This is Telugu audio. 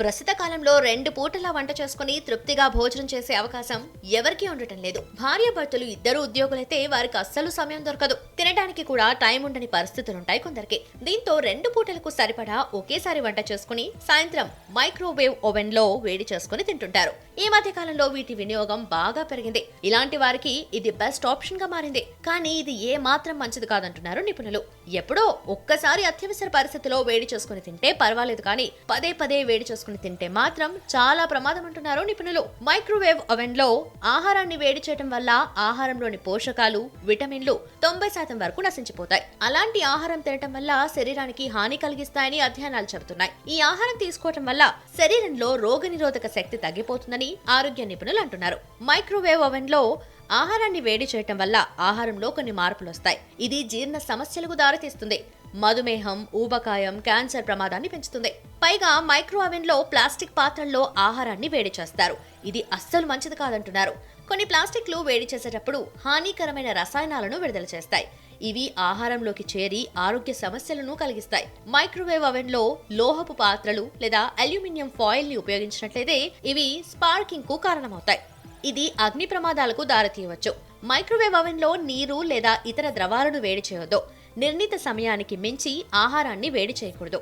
ప్రస్తుత కాలంలో రెండు పూటలా వంట చేసుకుని తృప్తిగా భోజనం చేసే అవకాశం ఎవరికీ ఉండటం లేదు. భార్యాభర్తలు ఇద్దరు ఉద్యోగులైతే వారికి అస్సలు సమయం దొరకదు. తినడానికి కూడా టైం ఉండని పరిస్థితులుంటాయి కొందరికి. దీంతో రెండు పూటలకు సరిపడా ఒకేసారి వంట చేసుకుని సాయంత్రం మైక్రోవేవ్ ఓవెన్లో వేడి చేసుకుని తింటుంటారు. ఈ మధ్య కాలంలో వీటి వినియోగం బాగా పెరిగింది. ఇలాంటి వారికి ఇది బెస్ట్ ఆప్షన్గా మారింది. కానీ ఇది ఏ మాత్రం మంచిది కాదంటున్నారు నిపుణులు. ఎప్పుడో ఒక్కసారి అత్యవసర పరిస్థితిలో వేడి చేసుకుని తింటే పర్వాలేదు కానీ పదే పదే వేడి చేసుకుని తింటే మాత్రం చాలా ప్రమాదం అంటున్నారు నిపుణులు. మైక్రోవేవ్ ఓవెన్లో ఆహారాన్ని వేడి చేయడం వల్ల ఆహారంలోని పోషకాలు విటమిన్లు తొంభై శాతం వరకు నశించిపోతాయి. అలాంటి ఆహారం తినటం వల్ల శరీరానికి హాని కలిగిస్తాయని అధ్యయనాలు చెబుతున్నాయి. ఈ ఆహారం తీసుకోవటం వల్ల శరీరంలో రోగనిరోధక శక్తి తగ్గిపోతుందని ఆరోగ్య నిపుణులు అంటున్నారు. మైక్రోవేవ్ ఓవెన్లో ఆహారాన్ని వేడి చేయటం వల్ల ఆహారంలో కొన్ని మార్పులు వస్తాయి. ఇది జీర్ణ సమస్యలకు దారితీస్తుంది. మధుమేహం ఊబకాయం క్యాన్సర్ ప్రమాదాన్ని పెంచుతుంది. పైగా మైక్రో లో ప్లాస్టిక్ పాత్రల్లో ఆహారాన్ని వేడి చేస్తారు. ఇది అస్సలు మంచిది కాదంటున్నారు. కొన్ని ప్లాస్టిక్లు వేడి చేసేటప్పుడు హానికరమైన రసాయనాలను విడుదల చేస్తాయి. ఇవి ఆహారంలోకి చేరి ఆరోగ్య సమస్యలను కలిగిస్తాయి. మైక్రోవేవ్ ఓవెన్లో లోహపు పాత్రలు లేదా అల్యూమినియం ఫాయిల్ని ఉపయోగించినట్లయితే ఇవి స్పార్కింగ్కు కారణమవుతాయి. ఇది అగ్ని ప్రమాదాలకు దారితీయవచ్చు. మైక్రోవేవ్ ఓవెన్లో నీరు లేదా ఇతర ద్రవాలను వేడి చేయొద్దు. నిర్ణీత సమయానికి మించి ఆహారాన్ని వేడి చేయకూడదు.